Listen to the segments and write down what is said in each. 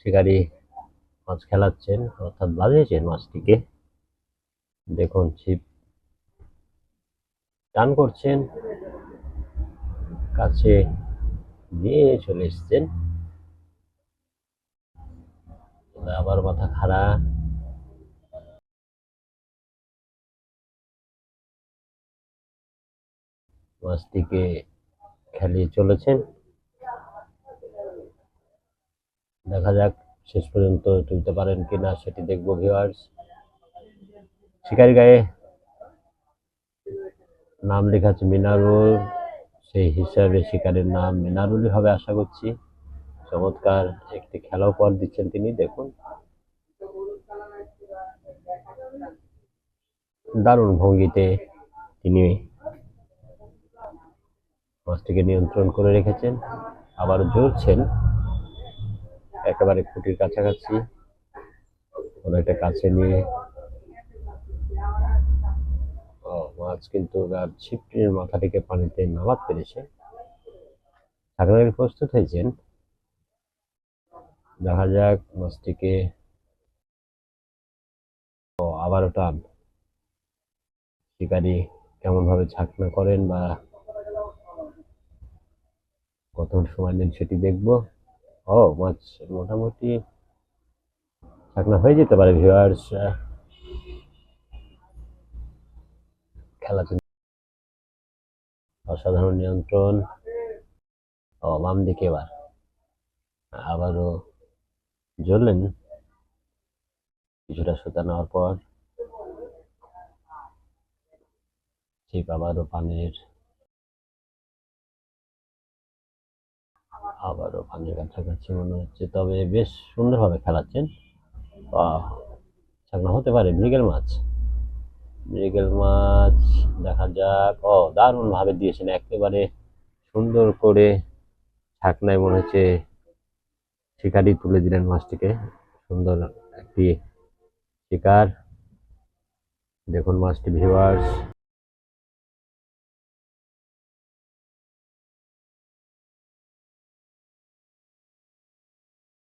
শিকারি মাছ খেলাচ্ছেন, অর্থাৎ বাজিয়েছেন মাছটিকে। দেখুন, ছিপ টান করছেন, কাছে নিয়ে চলে এসছেন। আবার মাথা খাড়া। মাছটিকে খেলিয়ে চলেছেন। দেখা যাক, শেষ পর্যন্ত তুলতে পারেন কিনা, সেটি দেখব ভিউয়ার্স শিকারি গায়ে নাম লেখা আছে মিনারুল। সেই হিসাবে শিকারের নাম মিনারুলই হবে, আশা করছি। চমৎকার একটি খেলাও পর দিচ্ছেন তিনি, দেখুন। দারুণ ভঙ্গিতে তিনি মাছটিকে নিয়ন্ত্রণ করে রেখেছেন। আবার জড়ছেন একেবারে খুঁটির কাছাকাছি। অনেকটা কাছে নিয়ে। মাছ কিন্তু ছিপটির মাথাটিকে পানিতে নামাত পেরেছে। ছাগলের প্রস্তুত হয়েছেন। দেখা যাক মাছটিকে ও আবারও টান। শিকারি কেমন ভাবে ছাকনা করেন বা কত সময় নেন সেটি দেখব। ও, মাছ, মোটামুটি ছাকনা হয়ে যেতে পারে ভিউয়ার্স খেলা অসাধারণ নিয়ন্ত্রণ। ও, বাম দিকে এবার। আবারও জ্বললেন। কিছুটা সুতা নেওয়ার পর। ঠিক আবারও পানির আবারও পানির কাছাকাছি মনে হচ্ছে। তবে বেশ সুন্দরভাবে খেলাচ্ছেন। ছাকনা হতে পারে মৃগেল মাছ। মৃগেল মাছ দেখা যাক। ও দারুণ ভাবে দিয়েছেন। একেবারে সুন্দর করে ছাকনায় মনে হচ্ছে শিকারই তুলে দিলেন মাছটিকে। সুন্দর একটি শিকার। দেখুন মাছটি ভিউয়ার্স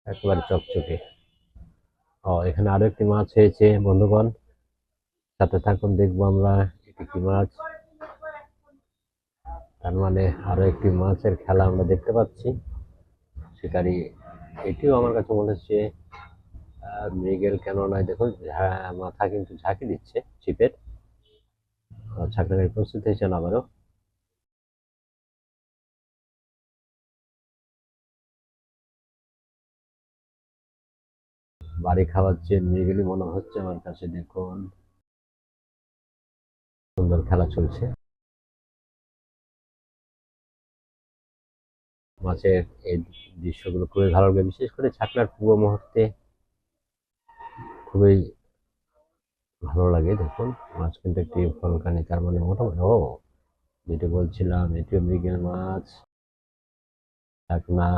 একেবারে চকচকে। ও, এখানে আরও একটি মাছ হয়েছে, বন্ধুগণ। সাথে থাকুন, দেখব আমরা এটি কি মাছ। তার মানে আরও একটি মাছের খেলা আমরা দেখতে পাচ্ছি। শিকারি, এটিও আমার কাছে মনে হচ্ছে মৃগেল কেন নয়? দেখুন মাথা কিন্তু ঝাঁকি দিচ্ছে, ছিপের। ছাকনাকে প্রস্তুত হয়েছেন আবারও। বাড়ি খাওয়াচ্ছে মৃগেলই মনে হচ্ছে আমার কাছে, দেখুন। সুন্দর খেলা চলছে। মাছের এই দৃশ্যগুলো খুবই ভালো লাগে বিশেষ করে ছাকনার পূর্ব মুহূর্তে খুবই ভালো লাগে, দেখুন। মাছ কিন্তু একটি ফলকানি তার মানে মোটামুটি, ও, যেটা বলছিলাম, এটিও মৃগেল মাছ। ছাকনা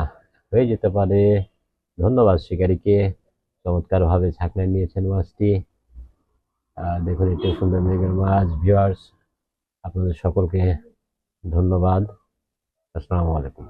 হয়ে যেতে পারে। ধন্যবাদ শিকারীকে। চমৎকারভাবে ছাকনায় নিয়েছেন মাছটি। দেখুন, এটিও সুন্দর মৃগের মাছ। ভিউয়ার্স, আপনাদের সকলকে ধন্যবাদ। আসসালামু আলাইকুম।